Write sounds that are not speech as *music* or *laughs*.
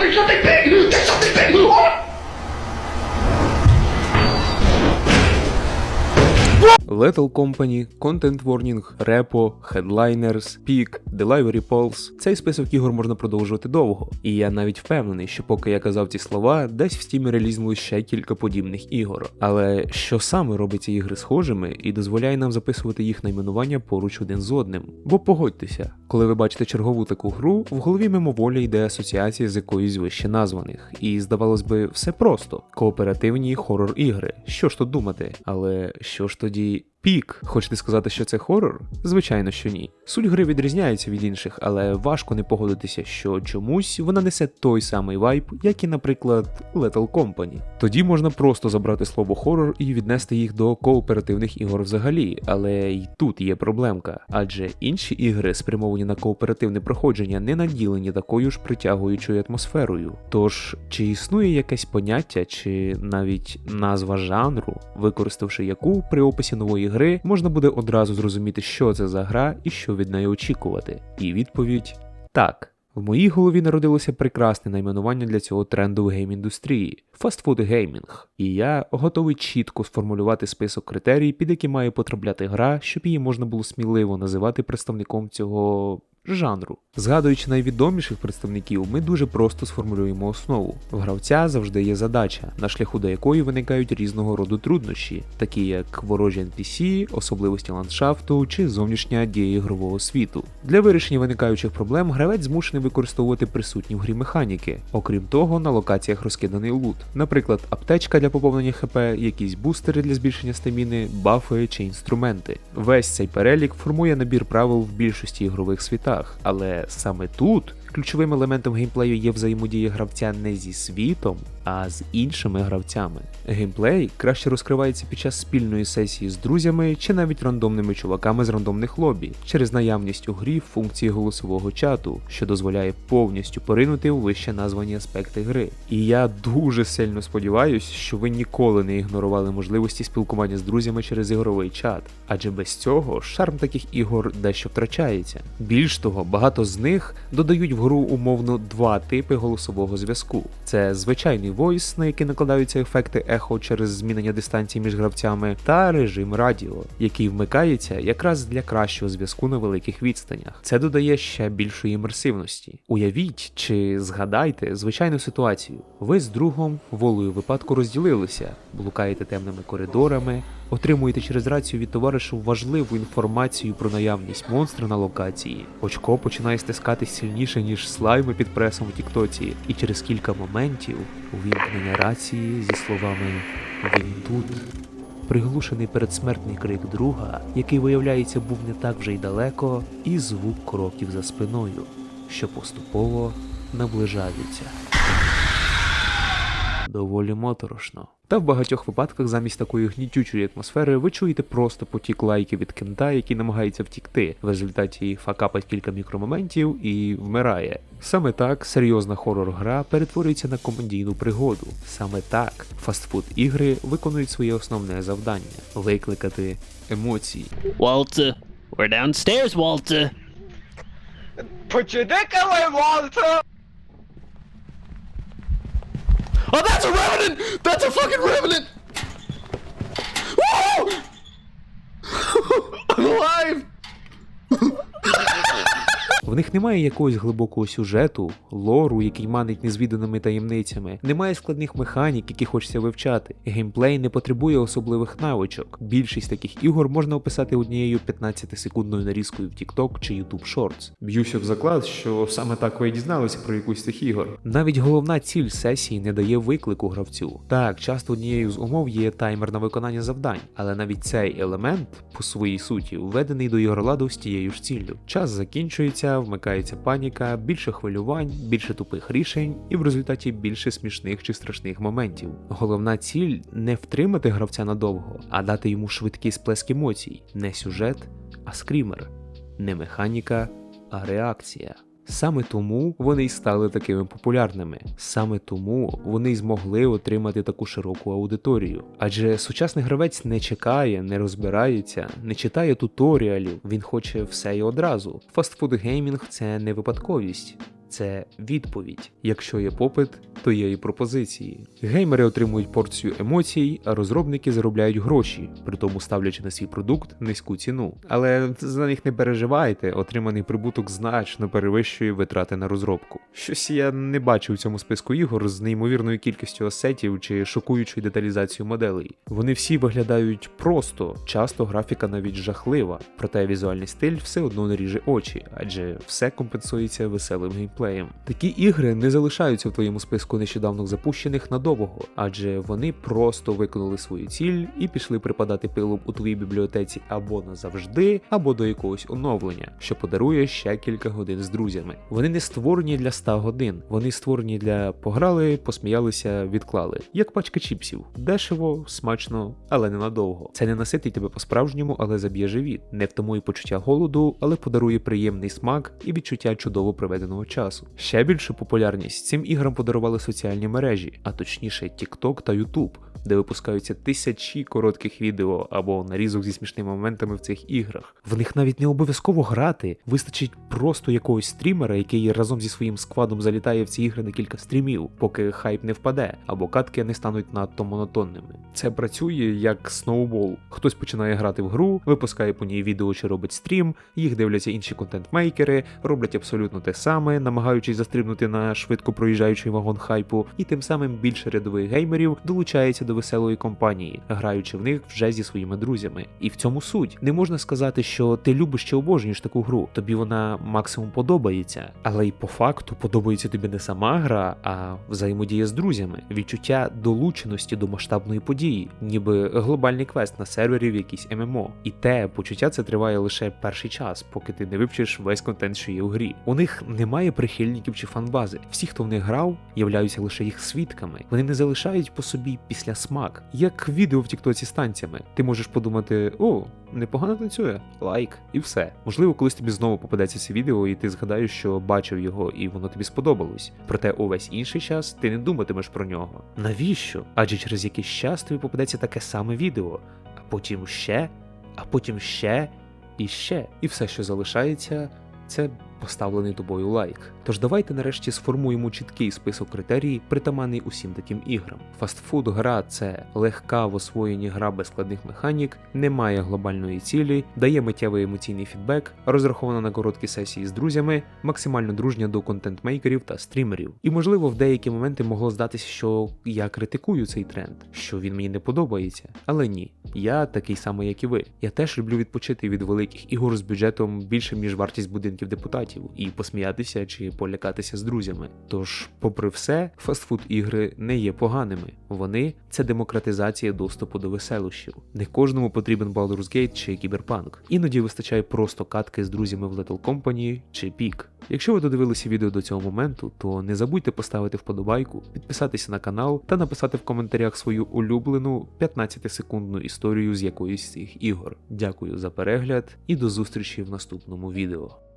there's something big! Lethal Company, Content Warning, Repo, Headliners, Peak, Delivery Pulse. Цей список ігор можна продовжувати довго. І я навіть впевнений, що поки я казав ці слова, десь в стімі релізнули ще кілька подібних ігор. Але що саме робить ці ігри схожими і дозволяє нам записувати їх найменування поруч один з одним? Бо погодьтеся, коли ви бачите чергову таку гру, в голові мимоволі йде асоціація з якоюсь вище названих. І здавалось би, все просто: кооперативні хорор ігри. Що ж тут думати? Але що ж тоді Пік, хочете сказати, що це хорор? Звичайно, що ні. Суть гри відрізняється від інших, але важко не погодитися, що чомусь вона несе той самий вайб, як і, наприклад, Lethal Company. Тоді можна просто забрати слово хорор і віднести їх до кооперативних ігор взагалі, але й тут є проблемка, адже інші ігри, спрямовані на кооперативне проходження, не наділені такою ж притягуючою атмосферою. Тож, чи існує якесь поняття, чи навіть назва жанру, використавши яку при описі нової гри, можна буде одразу зрозуміти, що це за гра і що від неї очікувати. І відповідь так. В моїй голові народилося прекрасне найменування для цього тренду в гейм-індустрії фастфуд геймінг. І я готовий чітко сформулювати список критерій, під які має потрапляти гра, щоб її можна було сміливо називати представником цього жанру. Згадуючи найвідоміших представників, ми дуже просто сформулюємо основу. В гравця завжди є задача, на шляху до якої виникають різного роду труднощі, такі як ворожі NPC, особливості ландшафту чи зовнішня дія ігрового світу. Для вирішення виникаючих проблем гравець змушений використовувати присутні в грі механіки. Окрім того, на локаціях розкиданий лут, наприклад, аптечка для поповнення ХП, якісь бустери для збільшення стаміни, бафи чи інструменти. Весь цей перелік формує набір правил в більшості ігрових світах, але саме тут ключовим елементом геймплею є взаємодія гравця не зі світом, а з іншими гравцями. Геймплей краще розкривається під час спільної сесії з друзями чи навіть рандомними чуваками з рандомних лобі, через наявність у грі функції голосового чату, що дозволяє повністю поринути у вище названі аспекти гри. І я дуже сильно сподіваюся, що ви ніколи не ігнорували можливості спілкування з друзями через ігровий чат, адже без цього шарм таких ігор дещо втрачається. Більш того, багато з них додають в гру умовно два типи голосового зв'язку: це звичайний войс, на який накладаються ефекти ехо через змінення дистанції між гравцями, та режим радіо, який вмикається якраз для кращого зв'язку на великих відстанях. Це додає ще більшої імерсивності. Уявіть чи згадайте звичайну ситуацію. Ви з другом волею випадку розділилися, блукаєте темними коридорами, отримуєте через рацію від товаришу важливу інформацію про наявність монстра на локації. Очко починає стискатись сильніше, ніж слайми під пресом у Тіктоці, і через кілька моментів увімкнення рації зі словами Він тут. Приглушений передсмертний крик друга, який, виявляється, був не так вже й далеко, і звук кроків за спиною, що поступово наближаються. Доволі моторошно. Та в багатьох випадках замість такої гнітючої атмосфери ви чуєте просто потік лайків від кента, який намагається втікти. В результаті факапить кілька мікромоментів і вмирає. Саме так серйозна хорор-гра перетворюється на комедійну пригоду. Саме так фастфуд ігри виконують своє основне завдання викликати емоції. Walter, we're downstairs, Walter. Put your dick away, Walter! Oh, that's a revenant! That's a fucking revenant! *laughs* I'm alive! В них немає якогось глибокого сюжету, лору, який манить незвіданими таємницями, немає складних механік, які хочеться вивчати. Геймплей не потребує особливих навичок. Більшість таких ігор можна описати однією 15-секундною нарізкою в TikTok чи YouTube Shorts. Б'юся в заклад, що саме так ви і дізналися про якусь з цих ігор. Навіть головна ціль сесії не дає виклику гравцю. Так, часто однією з умов є таймер на виконання завдань, але навіть цей елемент, по своїй суті, введений до ігроладу з тією ж ціллю. Час закінчується, вмикається паніка, більше хвилювань, більше тупих рішень, і в результаті більше смішних чи страшних моментів. Головна ціль не втримати гравця надовго, а дати йому швидкий сплеск емоцій, не сюжет, а скрімер, не механіка, а реакція. Саме тому вони й стали такими популярними. Саме тому вони й змогли отримати таку широку аудиторію. Адже сучасний гравець не чекає, не розбирається, не читає туторіалів, він хоче все і одразу. Фастфуд геймінг це не випадковість. Це відповідь. Якщо є попит, то є і пропозиції. Геймери отримують порцію емоцій, а розробники заробляють гроші, при тому ставлячи на свій продукт низьку ціну. Але за них не переживайте, отриманий прибуток значно перевищує витрати на розробку. Щось я не бачу в цьому списку ігор з неймовірною кількістю асетів чи шокуючою деталізацією моделей. Вони всі виглядають просто, часто графіка навіть жахлива, проте візуальний стиль все одно не ріже очі, адже все компенсується веселим геймплеєм. Такі ігри не залишаються в твоєму списку нещодавно запущених надовго, адже вони просто виконали свою ціль і пішли припадати пилом у твоїй бібліотеці або назавжди, або до якогось оновлення, що подарує ще кілька годин з друзями. Вони не створені для 100 годин, вони створені для пограли, посміялися, відклали, як пачка чіпсів. Дешево, смачно, але ненадовго. Це не наситить тебе по-справжньому, але заб'є живіт, не втамує почуття голоду, але подарує приємний смак і відчуття чудово проведеного часу. Ще більшу популярність цим іграм подарували соціальні мережі, а точніше TikTok та YouTube, де випускаються тисячі коротких відео або нарізок зі смішними моментами в цих іграх. В них навіть не обов'язково грати, вистачить просто якогось стрімера, який разом зі своїм складом залітає в ці ігри на кілька стрімів, поки хайп не впаде, або катки не стануть надто монотонними. Це працює як сноубол. Хтось починає грати в гру, випускає по ній відео чи робить стрім, їх дивляться інші контент-мейкери, роблять абсолютно те саме, намагаючись застрибнути на швидко проїжджаючий вагон хайпу, і тим самим більше рядових геймерів долучається до веселої компанії, граючи в них вже зі своїми друзями. І в цьому суть. Не можна сказати, що ти любиш чи обожнюєш таку гру, тобі вона максимум подобається, але й по факту подобається тобі не сама гра, а взаємодія з друзями, відчуття долученості до масштабної події, ніби глобальний квест на сервері в якійсь ММО. І те почуття це триває лише перший час, поки ти не вивчиш весь контент, що є у грі. У них немає прихильників чи фанбази. Всі, хто в них грав, являються лише їх свідками. Вони не залишають по собі після смак, як відео в Тіктоці з танцями. Ти можеш подумати: о, непогано танцює, лайк, і все. Можливо, колись тобі знову попадеться це відео, і ти згадаєш, що бачив його, і воно тобі сподобалось. Проте увесь інший час ти не думатимеш про нього. Навіщо? Адже через якийсь час тобі попадеться таке саме відео, а потім ще, а потім ще і ще. І все, що залишається, це поставлений тобою лайк. Тож давайте нарешті сформуємо чіткий список критерій, притаманний усім таким іграм. Фастфуд гра це легка в освоєнні гра без складних механік, не має глобальної цілі, дає миттєвий емоційний фідбек, розрахована на короткі сесії з друзями, максимально дружня до контент-мейкерів та стрімерів. І можливо в деякі моменти могло здатися, що я критикую цей тренд, що він мені не подобається. Але ні, я такий самий, як і ви. Я теж люблю відпочити від великих ігор з бюджетом більшим ніж вартість будинків депутатів, і посміятися чи полякатися з друзями. Тож, попри все, фастфуд ігри не є поганими. Вони це демократизація доступу до веселощів. Не кожному потрібен Baldur's Gate чи Кіберпанк. Іноді вистачає просто катки з друзями в Little Company чи Peak. Якщо ви додивилися відео до цього моменту, то не забудьте поставити вподобайку, підписатися на канал та написати в коментарях свою улюблену 15-секундну історію з якоїсь з цих ігор. Дякую за перегляд і до зустрічі в наступному відео.